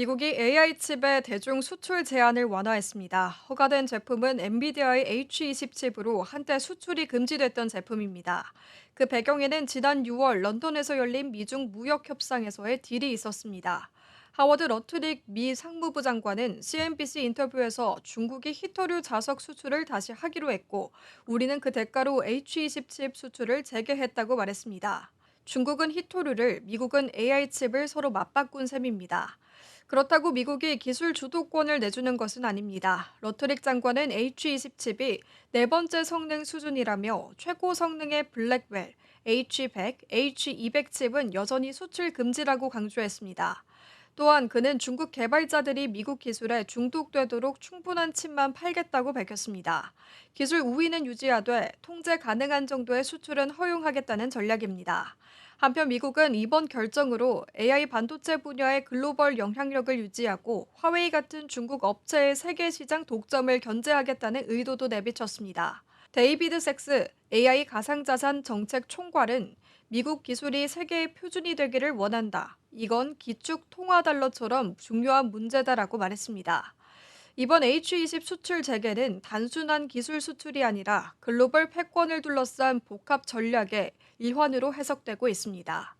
미국이 AI 칩의 대중 수출 제한을 완화했습니다. 허가된 제품은 엔비디아의 H20 칩으로 한때 수출이 금지됐던 제품입니다. 그 배경에는 지난 6월 런던에서 열린 미중 무역 협상에서의 딜이 있었습니다. 하워드 러트릭 미 상무부 장관은 CNBC 인터뷰에서 중국이 히토류 자석 수출을 다시 하기로 했고 우리는 그 대가로 H20 칩 수출을 재개했다고 말했습니다. 중국은 히토류를, 미국은 AI 칩을 서로 맞바꾼 셈입니다. 그렇다고 미국이 기술 주도권을 내주는 것은 아닙니다. 러트릭 장관은 H20 칩이 네 번째 성능 수준이라며 최고 성능의 블랙웰, H100, H200 칩은 여전히 수출 금지라고 강조했습니다. 또한 그는 중국 개발자들이 미국 기술에 중독되도록 충분한 칩만 팔겠다고 밝혔습니다. 기술 우위는 유지하되 통제 가능한 정도의 수출은 허용하겠다는 전략입니다. 한편 미국은 이번 결정으로 AI 반도체 분야의 글로벌 영향력을 유지하고 화웨이 같은 중국 업체의 세계 시장 독점을 견제하겠다는 의도도 내비쳤습니다. 데이비드 섹스 AI 가상자산 정책 총괄은 미국 기술이 세계의 표준이 되기를 원한다. 이건 기축 통화 달러처럼 중요한 문제다라고 말했습니다. 이번 H20 수출 재개는 단순한 기술 수출이 아니라 글로벌 패권을 둘러싼 복합 전략의 일환으로 해석되고 있습니다.